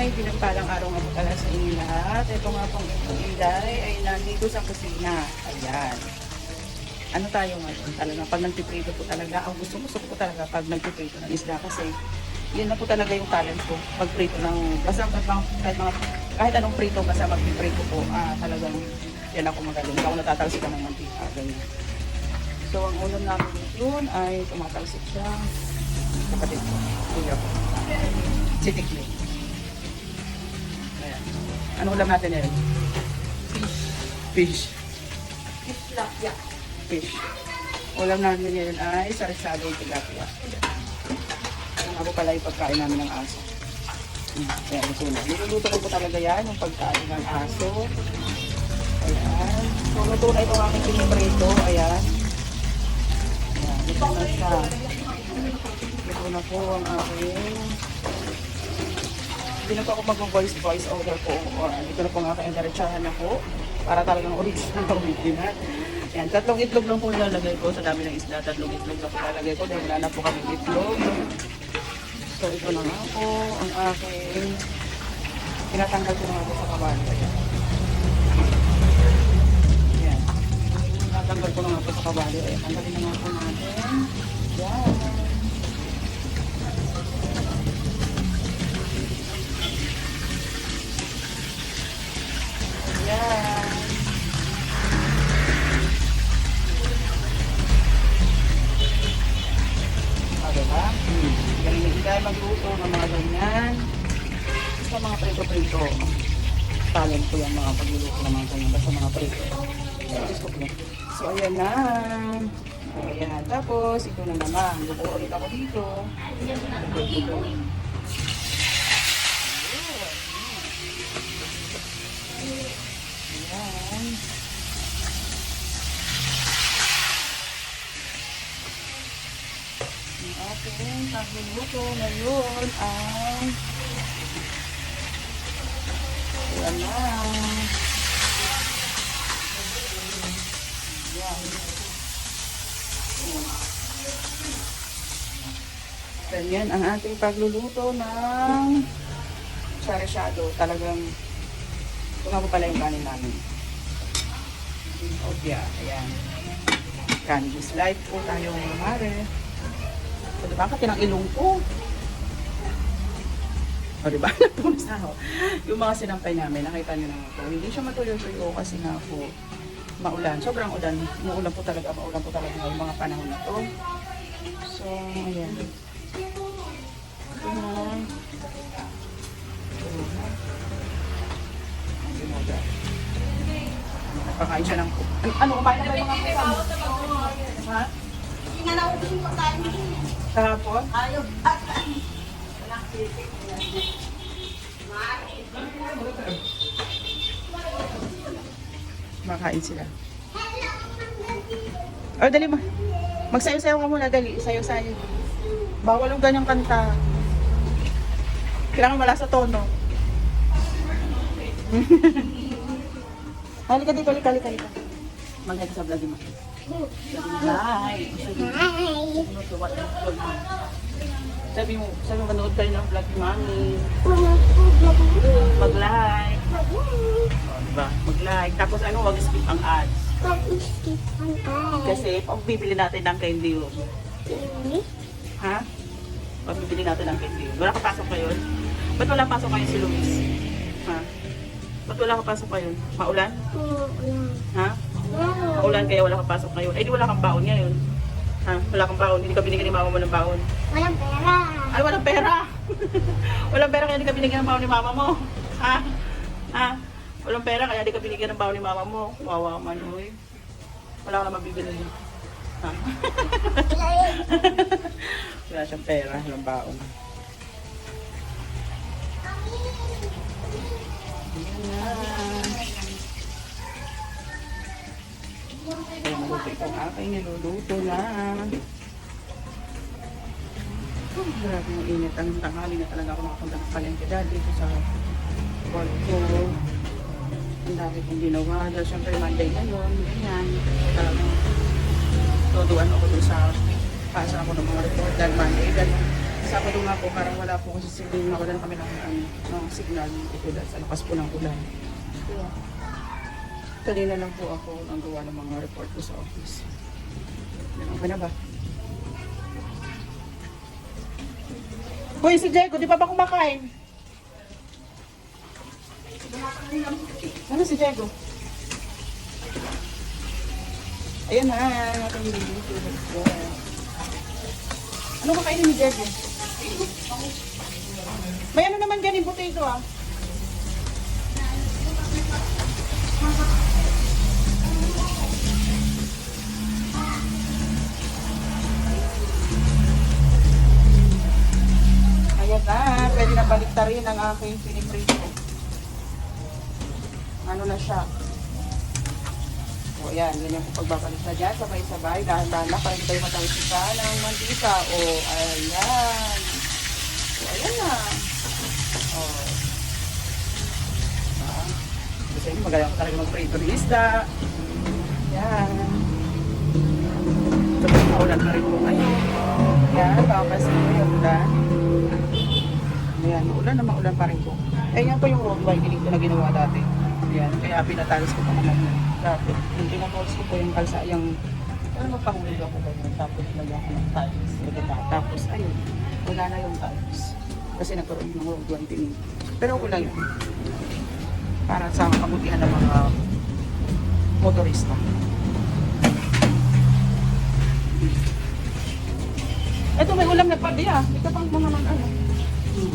Hi! Pinampalang araw nga po pala sa inyo lahat. Ito nga pong Inday ay nandito sa kusina. Ayan. Ano tayo ngayon? Talaga pag nagpiprito po talaga, ang gusto gusto ko talaga pag nagpiprito ng isda kasi yun na po talaga yung talent ko. Pagprito ng, basta kahit, mga, kahit anong prito, basta magpiprito po, ah, talagang yan ako magaling. Hindi ako natatalsikan ng mantika. Ganyan. So, ang ulam namin yun ay tumatalsik siya. Kapatid ko. Kuya ko. Si Tikli. Ano ulam natin ngayon? Fish. Fish tilapia. Fish. Ulam namin ngayon ay sarisado tilapia. Ang ako pala yung pagkain namin ng aso. Hmm, Ayan, ito na. Niluluto ko po talaga yan, yung pagkain ng aso. Ayan. So, luto na ito ang aking piniprito. Ayan. Ayan, ito na siya. Ito na po ang aking hindi na po ako mag-voice voice over po. Or, ito na po ang aking diretsahan na po. Para talagang original na original. Yan, tatlong itlog lang po nilalagay ko sa dami ng isda. Tatlong itlog lang po nilalagay ko dahil wala na po kami itlog. So, ito na nga po ang aking tinatanggal ko na nga po sa kabalo. Ayan. Ayan. Tinatanggal ko na nga po sa kabalo. Ayan, tanggalin na nga po natin. Yan. Yan. Ah, diba? Magluto ng mga ganyan. Mga prito-prito. Talent ko yung mga pagluluto ng. Basta mga prito. Po. So, ayan na. Ayan. Tapos, ito na naman. Luto ulit ako dito. Ayan. Ating pagluluto ngayon ay Ayan na. Ayan. Ganyan ang ating pagluluto ng sarasado. Talagang po pala yung kanin namin. Obya, ayan. Candies life po tayo mga mare. O diba? Kasi ng ilong ko. O diba? Nagpumis na ako. Yung mga sinampay namin, nakita nyo naman po. Hindi siya matuloy-tuloy kasi nga po maulan. Sobrang ulan. Muulan po talaga. Maulan po talaga yung mga panahon na to. So, ayan. Ito na. Ito na. Ito na. Napakain siya ng... Ano, kumain na ba yung mga kasama? Ha? Hindi nga naubos yung pagkain din. Kahapon? Ayaw. Makain sila. Oh, dali mo. Magsayo-sayo ka muna, dali. Sayo-sayo. Bawal yung ganyang kanta. Kailangan wala sa tono. halika dito, halika, halika, halika. Mag-hi ka sa vlog mo. Hi. Sabi mo, sabi mo, manood kayo ng vlog ni Mami. Mag-like. Oh, diba? Mag-like. Tapos ano, wag skip ang ads. Kasi pag bibili natin ng candy yun. Ha? Pag bibili natin ng candy yun. Wala ka pasok ngayon? Ba't wala pasok ngayon si Luis? Ha? Ba't wala ka pasok ngayon? Maulan? Ha? Maulan kaya wala ka pasok ngayon. Eh di wala kang baon ngayon. Ha? Wala kang baon. Hindi ka binigyan ni mama mo ng baon. Walang pera. Ay, walang pera. walang pera kaya hindi ka binigyan ng baon ni mama mo. Ha? Ha? Walang pera kaya hindi ka binigyan ng baon ni mama mo. Wawa man, hoy. Wala ka na mabibili. Ha? Wala siyang pera, walang baon. Ayan na. Ay, maluto itong aking niluluto na. Oh, grabe yung init. Ang tanghali na talaga ako makapunta ng palengke dahil dito sa work ko. Ang dami kong ginawa. Dahil syempre Monday ngayon, ganyan. Talagang tutuan ako dun sa pasa ako ng mga report dahil Monday. Dahil Sabado nga po, parang wala po kasi siling nawalan kami ng ano, no, signal ito dahil sa lakas po ng ulan. Kanina lang po ako ang gawa ng mga report ko sa office. Okay na ba? Hoy, si Diego, di pa ba kumakain? Ano si Diego? Ayan na, ating go. Ano kakainin ni Diego? May ano naman dyan yung potato ah. Ayan na, pwede na baliktarin ang aking piniprito. Ano na siya? O ayan, ganyan po pagbabalik na dyan, sabay-sabay, dahan-dahan na para hindi tayo matangkita ng mantika. O ayan. O ayan na. O. Ah, Kasi magaling talaga mag-prito ng isda. Yan. Tapos maulan na rin po ngayon. Yan, papasin mo yung ulan. Ayan, maulan na maulan pa rin po. Eh, yan po yung road widening ko na ginawa dati. Ayan, kaya pinatalis ko pa naman yun. Dati, yung pinatalis ko po yung kalsa, yung ano magpahulog ako ba yun, tapos lagyan ko ng tiles. Tapos, ayun, wala na yung tiles. Kasi nagkaroon ng road widening. Pero wala yun. Para sa kabutihan ng mga motorista. Ito may ulam na pati ah. Ito pang mga ng ano. Yan.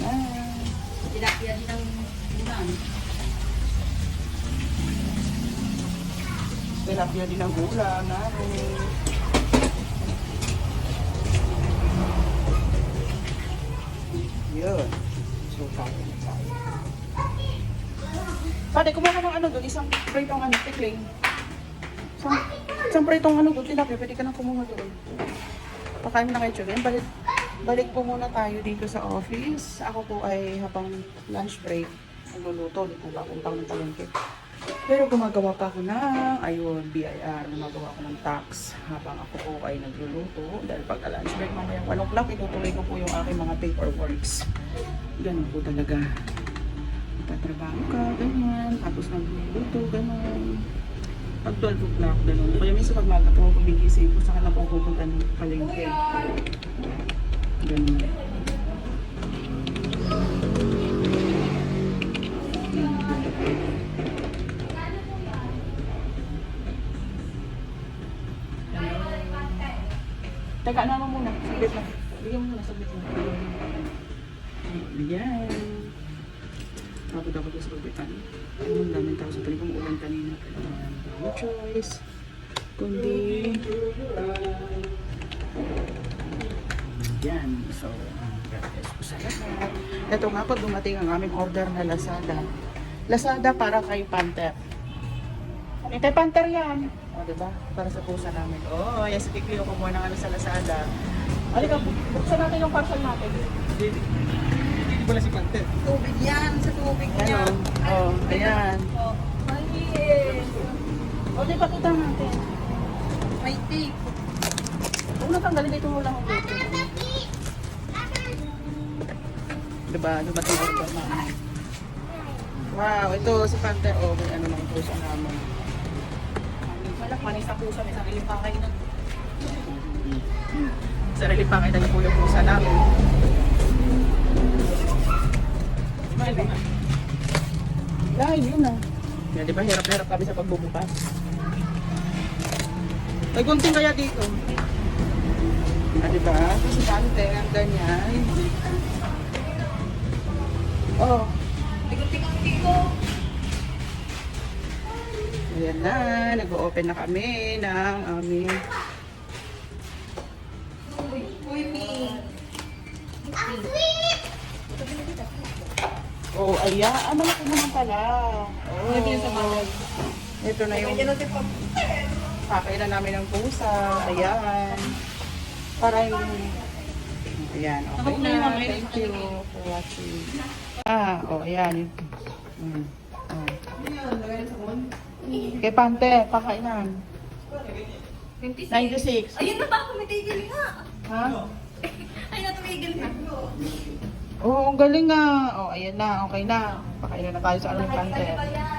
Yan. Tilapia din ang ulan. Tilapia din ang ulam namin. Yun. So, tayo na tayo. Pwede, kumuha ng ano doon, isang pritong ano, tikling. Isang pritong ano doon, tilapia, pwede ka nang kumuha doon. Pakain na kayo, Chugin. Balik, balik po muna tayo dito sa office. Ako po ay habang lunch break, nagluluto, di po ba punta ko ng palengke. Pero gumagawa pa ako ng, ayun, BIR, gumagawa ako ng tax habang ako po ay nagluluto. Dahil pagka lunch break, mamaya 1 o'clock, itutuloy ko po yung aking mga paperworks. Ganun po talaga. Tatrabaho ka, ganyan. Pag 12 o'clock, ganun. Kaya minsan pag maga po ako gumigising ko, saka na po pupunta ng palengke. Ganun. Teka, ano mo muna? Saglit lang. Bigyan mo muna, saglit lang. Bigyan. Tapos dapat sa pagbitan. Ano ang daming tao sa talikong kung ulan kanina. Pero no choice. Kundi... Yan. So. Ito nga po, dumating ang aming order na Lazada. Lazada para kay Panther. Eh, kay Panther yan. O, diba? Para sa pusa namin. Oh, yes, kikliyo ko muna ng ano sa Lazada. Halika, buksan natin yung parcel natin. Hindi pala si Panther. Tubig yan, sa tubig niya. oh, oh, ayan. Oh. O, di pakita natin. May tape. Huwag na tanggalin dito mo lang. Diba, dumating order namin. Wow, ito si Panther. Oh, may ano ng pusa namin. Malak, manis sa pusa. May sariling pakainan. Sariling pakainan po yung pusa namin. Dahil yun na. Yan, di ba hirap na hirap kami sa pagbubukas. May gunting kaya dito. Ah, di ba? Si Panther, ang ganyan. Oh, Tikot-tikot-tikot. Ayan na, nag-open na kami ng aming Uy, uy, mi. Oh, ayan. Ah, malaki naman pala. Oh. Pwede yan sa bagay. Ito na yung Pwede natin pa. pakay na namin ng pusa. Ayan. Para yung... Ayan, okay na yung Thank you for watching. Ah, oh, ayan. Mm. Oh. Kay Pante, pakainan. 96. Ayun na ba? Kumitigil nga. Ha? Ayun na, tumigil na. Oo, ang galing nga. Oh, ayan na, okay na. Pakailan na tayo sa alumpante. Ano